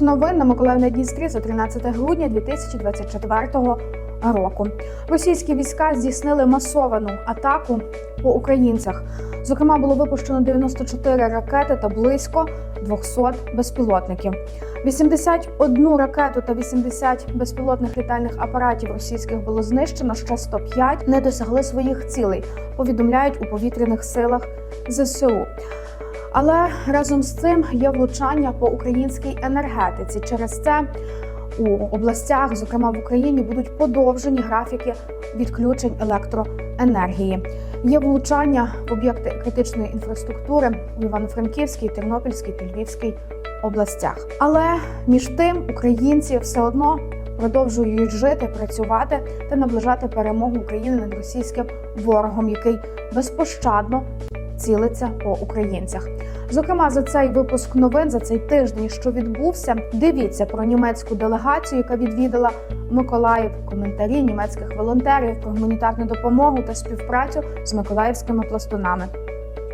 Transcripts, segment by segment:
Випуск новин на Миколаївній Дністрі за 13 грудня 2024 року. Російські війська здійснили масовану атаку по українцях. Зокрема, було випущено 94 ракети та близько 200 безпілотників. 81 ракету та 80 безпілотних літальних апаратів російських було знищено. Ще 105 не досягли своїх цілей. Повідомляють у повітряних силах ЗСУ. Але разом з цим є влучання по українській енергетиці. Через це у областях, зокрема в Україні, будуть подовжені графіки відключень електроенергії. Є влучання в об'єкти критичної інфраструктури в Івано-Франківській, Тернопільській та Львівській областях. Але між тим українці все одно продовжують жити, працювати та наближати перемогу України над російським ворогом, який безпощадно цілиться по українцях. Зокрема, за цей випуск новин за цей тиждень, що відбувся, дивіться про німецьку делегацію, яка відвідала Миколаїв, коментарі німецьких волонтерів про гуманітарну допомогу та співпрацю з миколаївськими пластунами.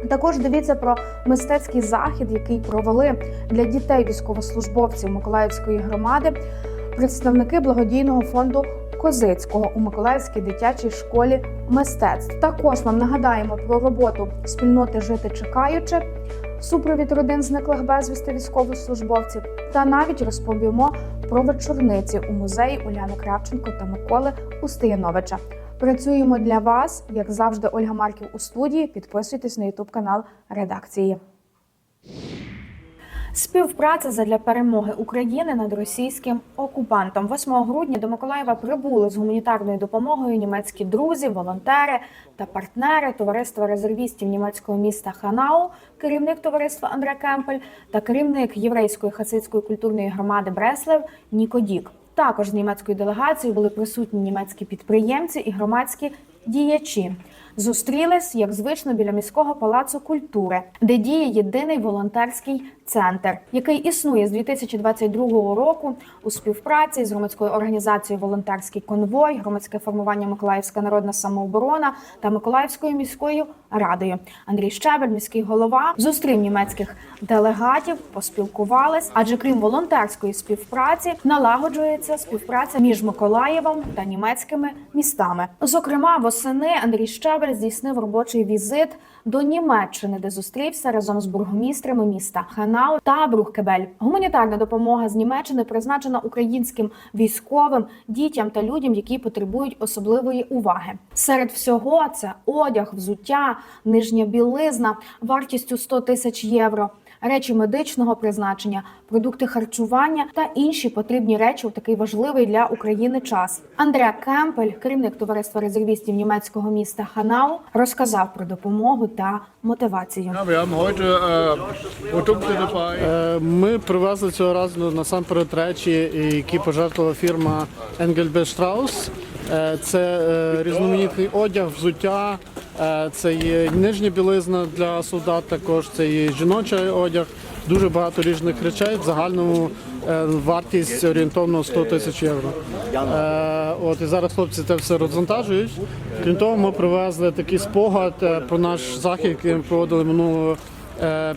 Також дивіться про мистецький захід, який провели для дітей військовослужбовців Миколаївської громади представники благодійного фонду Козицького у Миколаївській дитячій школі мистецтв. Також вам нагадаємо про роботу спільноти Жити чекаючи, супровід родин зниклих безвісти військовослужбовців, та навіть розповімо про вечорниці у музеї Уляни Кравченко та Миколи Устияновича. Працюємо для вас, як завжди, Ольга Марків у студії. Підписуйтесь на Ютуб канал редакції. Співпраця задля перемоги України над російським окупантом 8 грудня до Миколаєва прибули з гуманітарною допомогою німецькі друзі, волонтери та партнери товариства резервістів німецького міста Ханау, керівник товариства Андре Кемпель та керівник єврейської хасидської культурної громади Бреслев Ніко Дік. Також з німецькою делегацією були присутні німецькі підприємці і громадські діячі. Зустрілись, як звично, біля міського палацу культури, де діє єдиний волонтерський центр, який існує з 2022 року у співпраці з громадською організацією Волонтерський конвой, громадське формування Миколаївська народна самооборона та Миколаївською міською радою. Андрій Щебель, міський голова, зустрів німецьких делегатів, поспілкувались. Адже крім волонтерської співпраці, налагоджується співпраця між Миколаєвом та німецькими містами. Зокрема, восени Андрій Щебель здійснив робочий візит до Німеччини, де зустрівся разом з бургомістрами міста Ханау та Брухкебель. Гуманітарна допомога з Німеччини призначена українським військовим, дітям та людям, які потребують особливої уваги. Серед всього це одяг, взуття, нижня білизна вартістю 100 тисяч євро. Речі медичного призначення, продукти харчування та інші потрібні речі у такий важливий для України час. Андреа Кемпель, керівник товариства резервістів німецького міста Ханау, розказав про допомогу та мотивацію. Äh. Е, Ми привезли цього разу насамперед речі, які пожертвувала фірма Engelbert Strauss. Е, Це е, різноманітний одяг, взуття, е, це є нижня білизна для солдат, також це є жіночий одяг, дуже багато різних речей. В загальному вартість орієнтовно 100 тисяч євро. От і зараз хлопці це все розвантажують. Крім того, ми привезли такий спогад про наш захід, який ми проводили минулого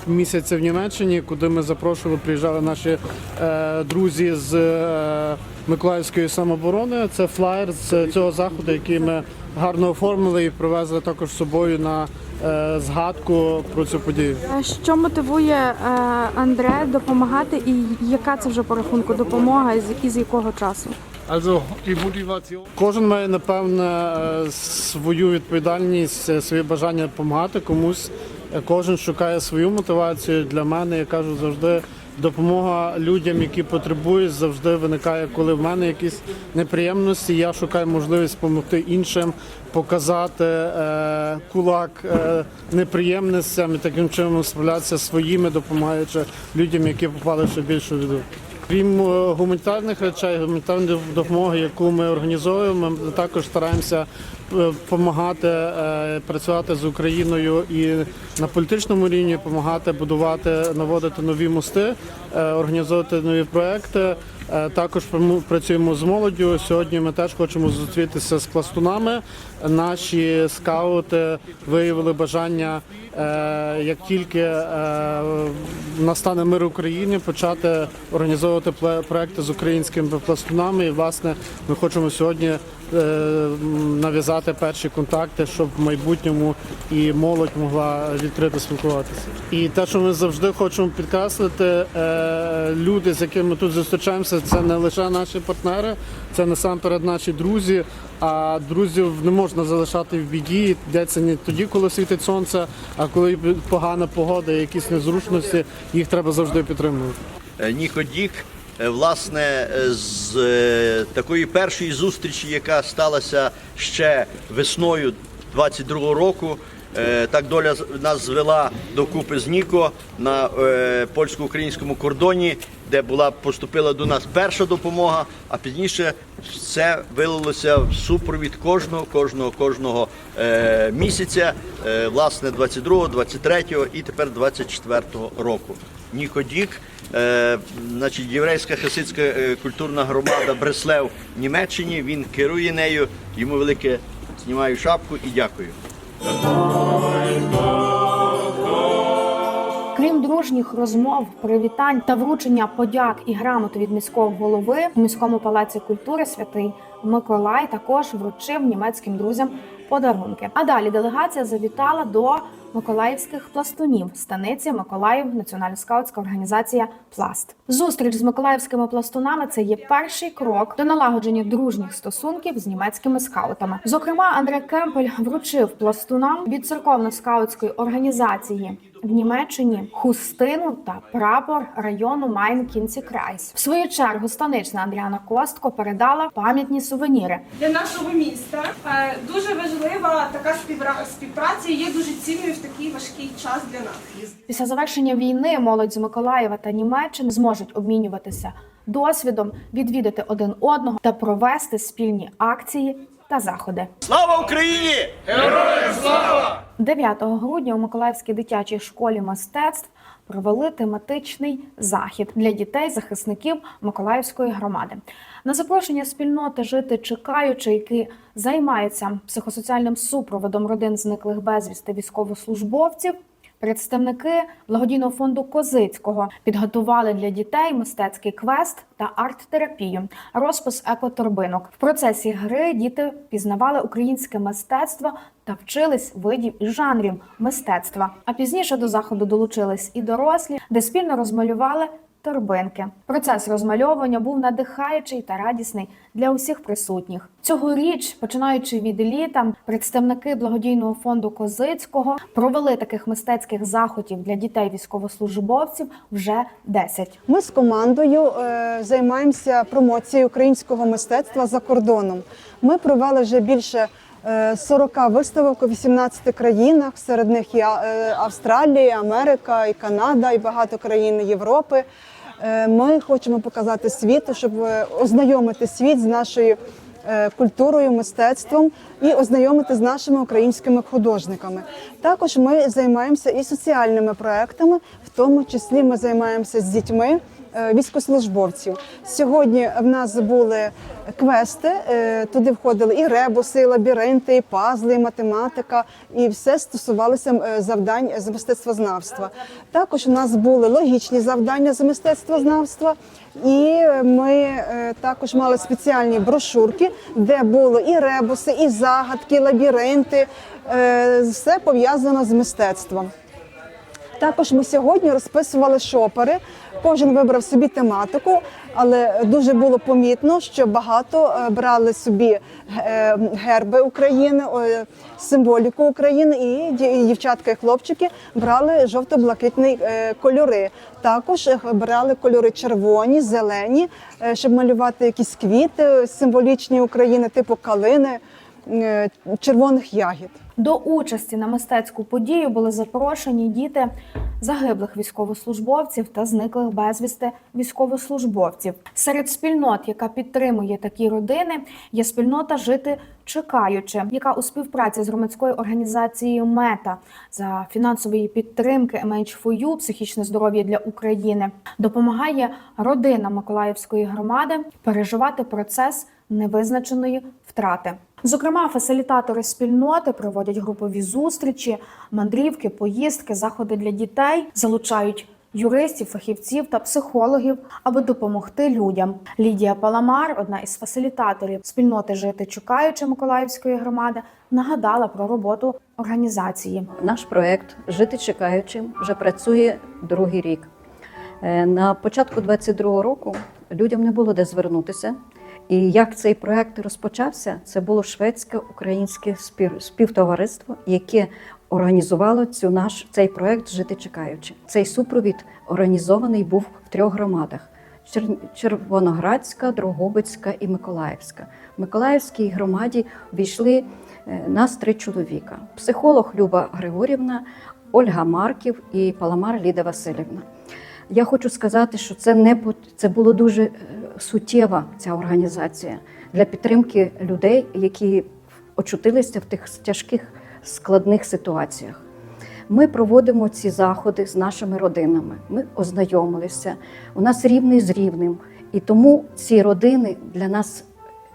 місяця в Німеччині, куди ми запрошували, приїжджали наші е, друзі з е, Миколаївської самооборони. Це флаєр з цього заходу, який ми гарно оформили і привезли також з собою на е, згадку про цю подію. Що мотивує е, Андре допомагати, і яка це вже по рахунку допомога, і з- якого часу? Кожен має напевне е, свою відповідальність, е, своє бажання допомагати комусь. Е, Кожен шукає свою мотивацію. Для мене я кажу завжди. Допомога людям, які потребують, завжди виникає, коли в мене якісь неприємності. Я шукаю можливість допомогти іншим, показати е, кулак е, неприємностям і таким чином справлятися своїми, допомагаючи людям, які попали ще більшу біду. Крім е, гуманітарних речей, гуманітарної допомоги, яку ми організовуємо, ми також стараємося допомагати працювати з Україною і на політичному рівні, допомагати будувати, наводити нові мости, е, організовувати нові проекти. Е, Також працюємо з молоддю. Сьогодні ми теж хочемо зустрітися з пластунами. Наші скаути виявили бажання, е, як тільки настане мир в Україні, почати організовувати проекти з українськими пластунами. І власне ми хочемо сьогодні нав'язати перші контакти, щоб в майбутньому і молодь могла відкрито спілкуватися. І те, що ми завжди хочемо підкреслити, е, люди, з якими ми тут зустрічаємося, це не лише наші партнери, це насамперед наші друзі. А друзів не можна залишати в біді. Йдеться не тоді, коли світить сонце, а коли погана погода, якісь незручності, їх треба завжди підтримувати. Е, Ніко Дік, е, власне, з такої першої зустрічі, яка сталася ще весною 22-го року. Е, Так доля нас звела докупи з Ніко на е, польсько-українському кордоні, де була поступила до нас перша допомога, а пізніше все вилилося в супровід кожного, кожного, кожного е, місяця, власне, 22-го, 23-го і тепер 24-го року. Ніко Дік, е, значить, єврейська хасидська культурна громада Бреслев в Німеччині. Він керує нею. Йому велике знімаю шапку і дякую. Дружніх розмов, привітань та вручення подяк і грамоти від міського голови у міському палаці культури святий Миколай також вручив німецьким друзям подарунки. А далі делегація завітала до миколаївських пластунів станиці Миколаїв Національно-скаутська організація Пласт. Зустріч з миколаївськими пластунами це є перший крок до налагодження дружніх стосунків з німецькими скаутами. Зокрема, Андре Кемпель вручив пластунам від церковно-скаутської організації в Німеччині хустину та прапор району Майн Кінці Крайс. В свою чергу станична Андріана Костко передала пам'ятні сувеніри. для нашого міста. Е, Дуже важлива така співпраця є дуже цінною в такий важкий час для нас. Після завершення війни молодь з Миколаєва та Німеччини зможуть обмінюватися досвідом, відвідати один одного та провести спільні акції та заходи. Слава Україні! 9 грудня у Миколаївській дитячій школі мистецтв провели тематичний захід для дітей захисників Миколаївської громади. На запрошення спільноти жити чекаючи, які займаються психосоціальним супроводом родин зниклих безвісти військовослужбовців. Представники благодійного фонду Козицького підготували для дітей мистецький квест та арт-терапію, розпис екоторбинок. В процесі гри діти пізнавали українське мистецтво та вчились видів і жанрів мистецтва. А пізніше до заходу долучились і дорослі, де спільно розмалювали торбинки. Процес розмальовування був надихаючий та радісний для усіх присутніх. Цьогоріч, починаючи від літа, представники благодійного фонду Козицького провели таких мистецьких заходів для дітей військовослужбовців вже 10. Ми з командою е, займаємося промоцією українського мистецтва за кордоном. Ми провели вже більше е, 40 виставок у 18 країнах. Серед них і е, Австралія, Америка, і Канада, і багато країн Європи. Е, Ми хочемо показати світу, щоб е, ознайомити світ з нашою е, культурою, мистецтвом і ознайомити з нашими українськими художниками. Також ми займаємося і соціальними проектами, в тому числі ми займаємося з дітьми. Е, Військовослужбовців сьогодні в нас були квести. е, Туди входили і ребуси, і лабіринти, і пазли, і математика, і все стосувалося е, завдань з мистецтвознавства. Також у нас були логічні завдання з мистецтвознавства, і ми також мали спеціальні брошурки, де було і ребуси, і загадки, і лабіринти. Все пов'язано з мистецтвом. Також ми сьогодні розписували шопери. Кожен вибрав собі тематику, але дуже було помітно, що багато е, брали собі е, герби України, символіку України, і дівчатка і хлопчики брали жовто-блакитні е, кольори. Також брали кольори червоні, зелені, щоб малювати якісь квіти символічні України, типу калини. червоних ягід. До участі на мистецьку подію були запрошені діти загиблих військовослужбовців та зниклих безвісти військовослужбовців. Серед спільнот, яка підтримує такі родини, є спільнота жити чекаючи, яка у співпраці з громадською організацією Мета за фінансової підтримки MH4U, психічне здоров'я для України допомагає родинам Миколаївської громади переживати процес невизначеної втрати. Зокрема, фасилітатори спільноти проводять групові зустрічі, мандрівки, поїздки, заходи для дітей, залучають юристів, фахівців та психологів, аби допомогти людям. Лідія Паламар, одна із фасилітаторів спільноти Жити чекаючи Миколаївської громади, нагадала про роботу організації. Наш проект Жити чекаючим вже працює другий рік. Е, На початку 22-го року людям не було де звернутися. І як цей проект розпочався, це було шведське українське спів- співтовариство, яке організувало цю наш цей проект Жити чекаючи. Цей супровід організований був в трьох громадах: Чер- Червоноградська, Дрогобицька і Миколаївська. В Миколаївській громаді війшли е, нас три чоловіка: психолог Люба Григорівна, Ольга Марків і Паламар Ліда Васильівна. Я хочу сказати, що це не це було дуже е, суттєва ця організація для підтримки людей, які очутилися в тих тяжких складних ситуаціях. Ми проводимо ці заходи з нашими родинами. Ми ознайомилися. У нас рівний з рівним. І тому ці родини для нас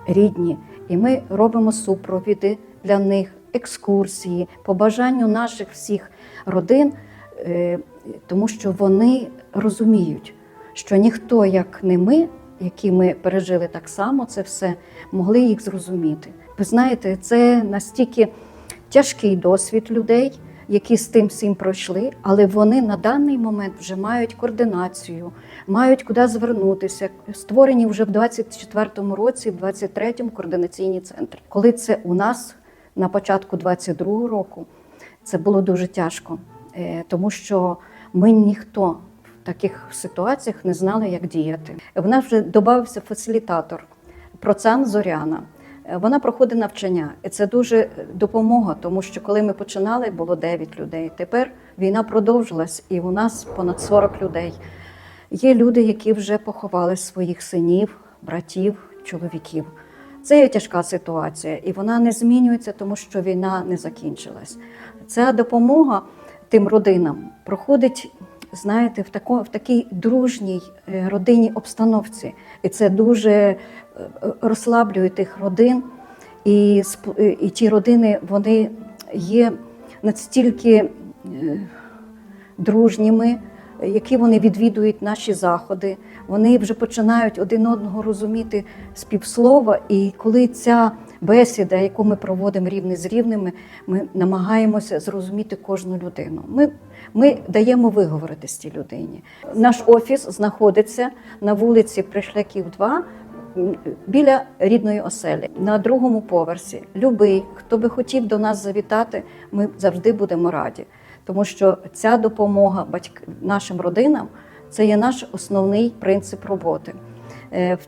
рідні. І ми робимо супровіди для них, екскурсії, по бажанню наших всіх родин, тому що вони розуміють, що ніхто, як не ми, які ми пережили так само це все, могли їх зрозуміти. Ви знаєте, це настільки тяжкий досвід людей, які з тим всім пройшли, але вони на даний момент вже мають координацію, мають куди звернутися. Створені вже в 24-му році, в 23-му координаційні центри. Коли це у нас на початку 22-го року, це було дуже тяжко, е, тому що ми ніхто в таких ситуаціях не знали, як діяти. В нас вже додався фасилітатор Процан Зоряна. Е, Вона проходить навчання, і це дуже допомога, тому що коли ми починали, було 9 людей. Тепер війна продовжилась, і у нас понад 40 людей. Є люди, які вже поховали своїх синів, братів, чоловіків. Це є тяжка ситуація, і вона не змінюється, тому що війна не закінчилась. Ця допомога тим родинам проходить, знаєте, в, тако, в такій дружній е, родинній обстановці. І це дуже е, розслаблює тих родин. І, е, і ті родини вони є настільки дружніми, які вони відвідують наші заходи. Вони вже починають один одного розуміти співслова. І коли ця бесіда, яку ми проводимо рівне з рівними, ми намагаємося зрозуміти кожну людину. Ми, ми даємо виговоритись цій людині. Наш офіс знаходиться на вулиці Пришляків 2, біля рідної оселі на другому поверсі. Любий, хто би хотів до нас завітати, ми завжди будемо раді, тому що ця допомога батьк... нашим родинам це є наш основний принцип роботи. Е,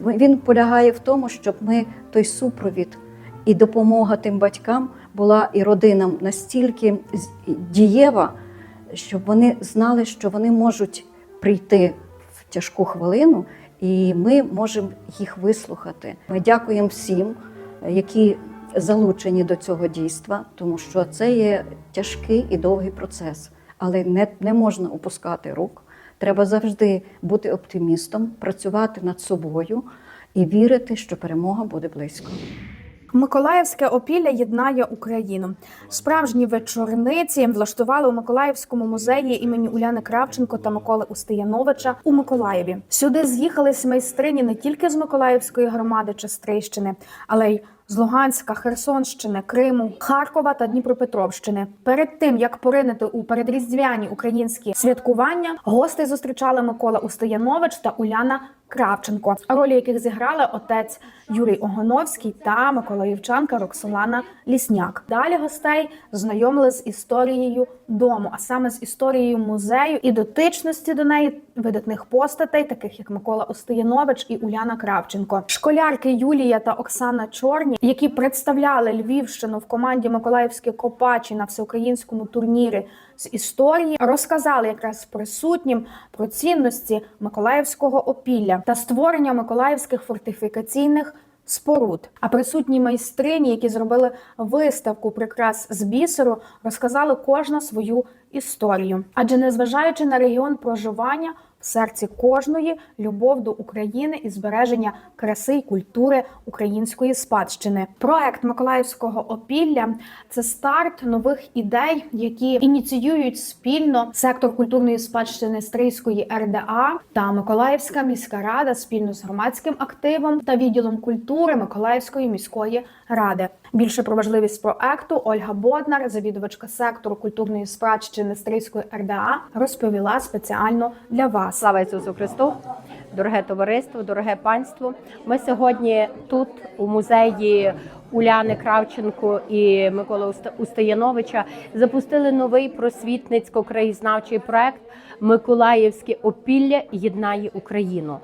Він полягає в тому, щоб ми той супровід і допомога тим батькам була і родинам настільки дієва, щоб вони знали, що вони можуть прийти в тяжку хвилину, і ми можемо їх вислухати. Ми дякуємо всім, які залучені до цього дійства, тому що це є тяжкий і довгий процес, але не, не можна опускати рук. Треба завжди бути оптимістом, працювати над собою і вірити, що перемога буде близько. Миколаївське опілля єднає Україну. Справжні вечорниці влаштували у Миколаївському музеї імені Уляни Кравченко та Миколи Устияновича у Миколаєві. Сюди з'їхались майстрині не тільки з Миколаївської громади чи Стрийщини, але й з Луганська, Херсонщини, Криму, Харкова та Дніпропетровщини. Перед тим як поринити у передріздвяні українські святкування, гостей зустрічали Микола Устоянович та Уляна Кравченко, ролі яких зіграли отець Юрій Огоновський та миколаївчанка Роксолана Лісняк. Далі гостей знайомили з історією дому, а саме з історією музею і дотичності до неї видатних постатей, таких як Микола Остиянович і Уляна Кравченко. Школярки Юлія та Оксана Чорні, які представляли Львівщину в команді Миколаївські Копачі на всеукраїнському турнірі з історії, розказали якраз присутнім про цінності Миколаївського опілля та створення миколаївських фортифікаційних споруд. А присутні майстрині, які зробили виставку прикрас з бісеру, розказали кожна свою історію. Адже незважаючи на регіон проживання, серці кожної любов до України і збереження краси й культури української спадщини. Проект Миколаївського опілля це старт нових ідей, які ініціюють спільно сектор культурної спадщини Стрийської РДА та Миколаївська міська рада спільно з громадським активом та відділом культури Миколаївської міської ради. Більше про важливість проекту Ольга Боднар, завідувачка сектору культурної спадщини Стрийської РДА, розповіла спеціально для вас. Слава Ісусу Христу! Дороге товариство, дороге панство. Ми сьогодні тут, у музеї Уляни Кравченко і Миколи Уста- Устаяновича, запустили новий просвітницько-краєзнавчий проект Миколаївське опілля єднає Україну.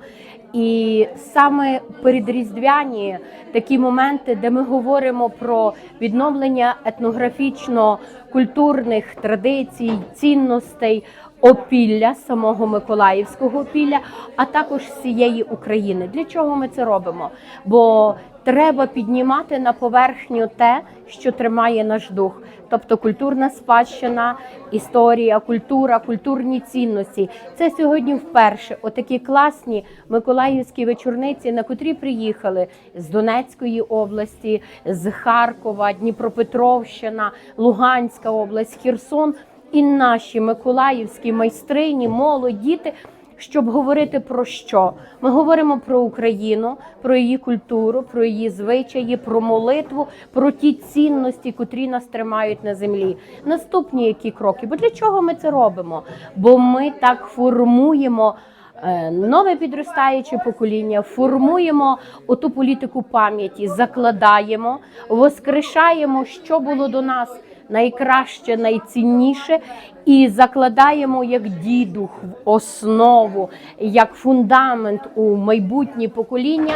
І саме передріздвяні такі моменти, де ми говоримо про відновлення етнографічно-культурних традицій, цінностей, опілля самого Миколаївського опілля, а також всієї України. Для чого ми це робимо? Бо треба піднімати на поверхню те, що тримає наш дух, тобто культурна спадщина, історія, культура, культурні цінності. Це сьогодні вперше. Отакі класні миколаївські вечорниці, на котрі приїхали з Донецької області, з Харкова, Дніпропетровщина, Луганська область, Херсон і наші миколаївські майстрині, молодь, діти. Щоб говорити про що? Ми говоримо про Україну, про її культуру, про її звичаї, про молитву, про ті цінності, котрі нас тримають на землі. Наступні які кроки? Бо для чого ми це робимо? Бо ми так формуємо. е, Нове підростаюче покоління формуємо оту політику пам'яті, закладаємо, воскрешаємо, що було до нас найкраще, найцінніше, і закладаємо як дідух в основу, як фундамент у майбутнє покоління.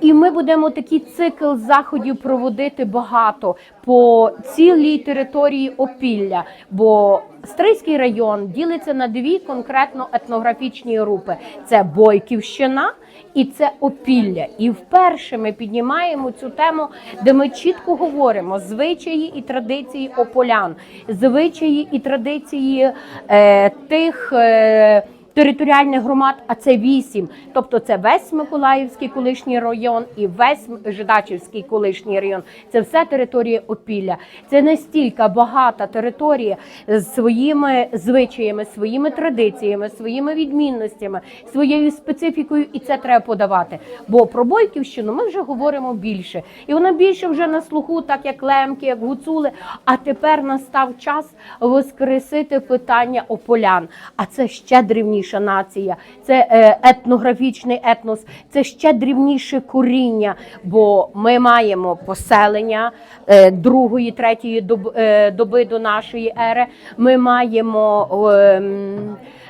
І ми будемо такий цикл заходів проводити багато по цілій території опілля. Бо Стрийський район ділиться на дві конкретно етнографічні групи: це Бойківщина і це опілля. І вперше ми піднімаємо цю тему, де ми чітко говоримо звичаї і традиції ополян, звичаї і традиції е, тих. Е, територіальних громад, а це вісім. Тобто це весь Миколаївський колишній район і весь Жидачівський колишній район. Це все територія Опілля. Це настільки багата територія з своїми звичаями, своїми традиціями, своїми відмінностями, своєю специфікою, і це треба подавати. Бо про Бойківщину ми вже говоримо більше, і вона більше вже на слуху, так як лемки, як гуцули. А тепер настав час воскресити питання ополян. А це ще древніша нація, це е, етнографічний етнос, це ще древніше коріння. Бо ми маємо поселення е, другої, третьої е, доби до нашої ери. Ми маємо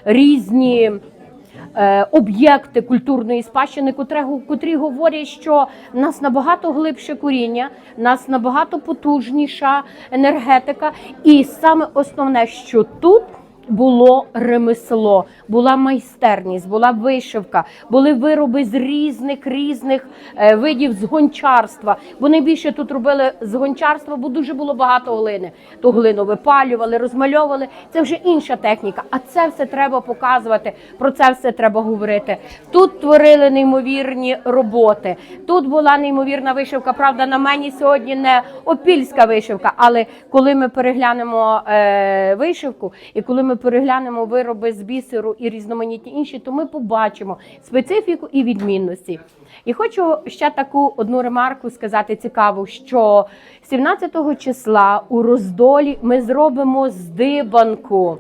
різні. Об'єкти культурної спадщини, котрого- котрі говорять, що нас набагато глибше коріння, нас набагато потужніша енергетика, і саме основне, що тут було ремесло, була майстерність, була вишивка, були вироби з різних різних е, видів з гончарства. Бо найбільше тут робили з гончарства, бо дуже було багато глини. Ту глину випалювали, розмальовували. Це вже інша техніка. А це все треба показувати. Про це все треба говорити. Тут творили неймовірні роботи. Тут була неймовірна вишивка. Правда, на мені сьогодні не опільська вишивка, але коли ми переглянемо е, вишивку і коли ми переглянемо вироби з бісеру і різноманітні інші, то ми побачимо специфіку і відмінності. І хочу ще таку одну ремарку сказати цікаву, що 17 числа у роздолі ми зробимо здибанку.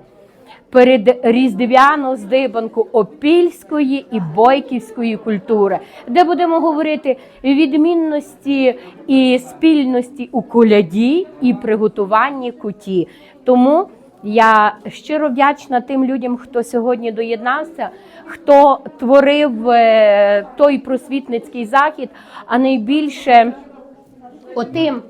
перед різдвяну здибанку опільської і бойківської культури, де будемо говорити відмінності і спільності у коляді і приготуванні куті. Тому я щиро вдячна тим людям, хто сьогодні доєднався, хто творив е, той просвітницький захід, а найбільше отим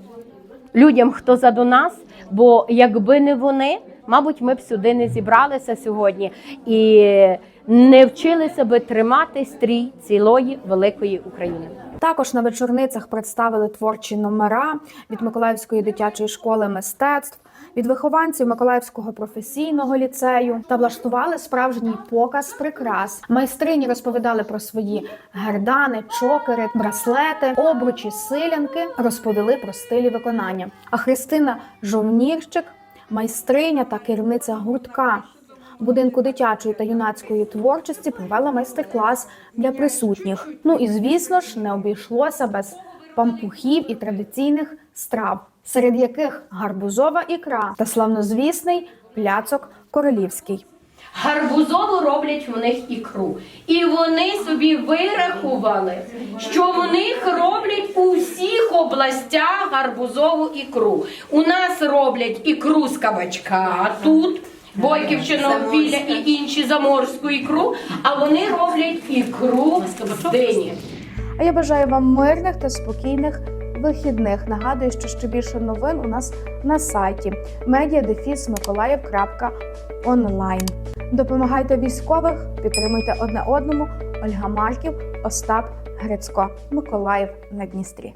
людям, хто заду нас, бо якби не вони, мабуть, ми б сюди не зібралися сьогодні і не вчилися би тримати стрій цілої великої України. Також на вечорницях представили творчі номера від Миколаївської дитячої школи мистецтв, від вихованців Миколаївського професійного ліцею та влаштували справжній показ прикрас. Майстрині розповідали про свої гердани, чокери, браслети, обручі, силянки, розповіли про стилі виконання. А Христина Жовнірчик, майстриня та керівниця гуртка будинку дитячої та юнацької творчості провела майстер-клас для присутніх. Ну і звісно ж не обійшлося без пампухів і традиційних страв, серед яких гарбузова ікра та славнозвісний пляцок королівський. Гарбузову роблять в них ікру. І вони собі вирахували, що в них роблять у всіх областях гарбузову ікру. У нас роблять ікру з кабачка тут. Бойківщина, Опілля і інші заморську ікру, а вони роблять ікру з дині. А я бажаю вам мирних та спокійних вихідних. Нагадую, що ще більше новин у нас на сайті media.defis.mikolaev.online. Допомагайте військових, підтримуйте одне одному. Ольга Марків, Остап Грицько, Миколаїв на Дністрі.